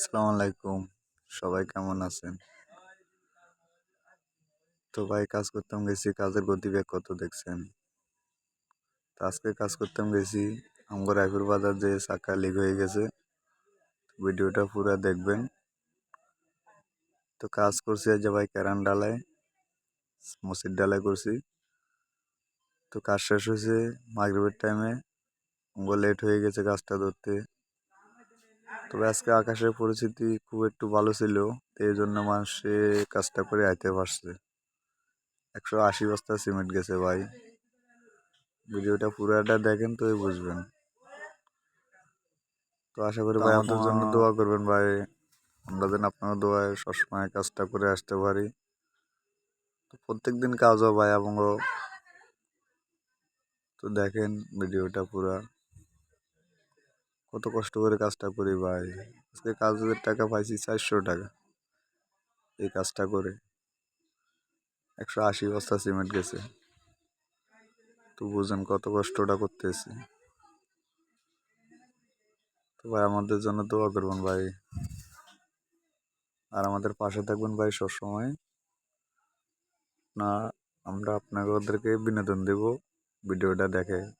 আসসালামু আলাইকুম। সবাই কেমন আছেন? তো ভাই, কাজ করতাম গেছি, কাজের গতিবেগ কত দেখছেন? তো আজকে কাজ করতাম গেছি আমার রায়পুর বাজার যে চাকা লিক হয়ে গেছে, ভিডিওটা পুরো দেখবেন। তো কাজ করছি আজ ভাই ক্যারান ডালায়, মসজিদ ডালায় করছি। তো কাজ শেষ হয়েছে, মাগরিবের টাইমে লেট হয়ে গেছে কাজটা ধরতে। তবে আজকে আকাশের পরিস্থিতি খুব একটু ভালো ছিল তো এই জন্য মানুষে কাজটা করে আইতে পারছে। একশো আশি বস্তা সিমেন্ট গেছে ভাই। ভিডিওটা পুরোটা দেখেন তোই বুঝবেন। তো আশা করি ভাই আমাদের জন্য দোয়া করবেন ভাই। আমরা যেন আপনার দোয়ায় সবসময় কাজটা করে আসতে পারি। তো প্রত্যেক দিন কাজও ভাই এবং তো দেখেন ভিডিওটা পুরা। কত কষ্ট করে কাজটা করি ভাই। আজকে কাজের টাকা পাইছি চারশো টাকা। এই কাজটা করে একশো আশি বস্তা সিমেন্ট গেছে। তো বুঝেন কত কষ্টটা করতেছি। তো ভাই, আমাদের জন্য দোয়া করবেন ভাই। আর আমাদের পাশে থাকবেন ভাই সবসময়। না, আমরা আপনাকে ওদেরকে বিনোদন দেব, ভিডিওটা দেখে।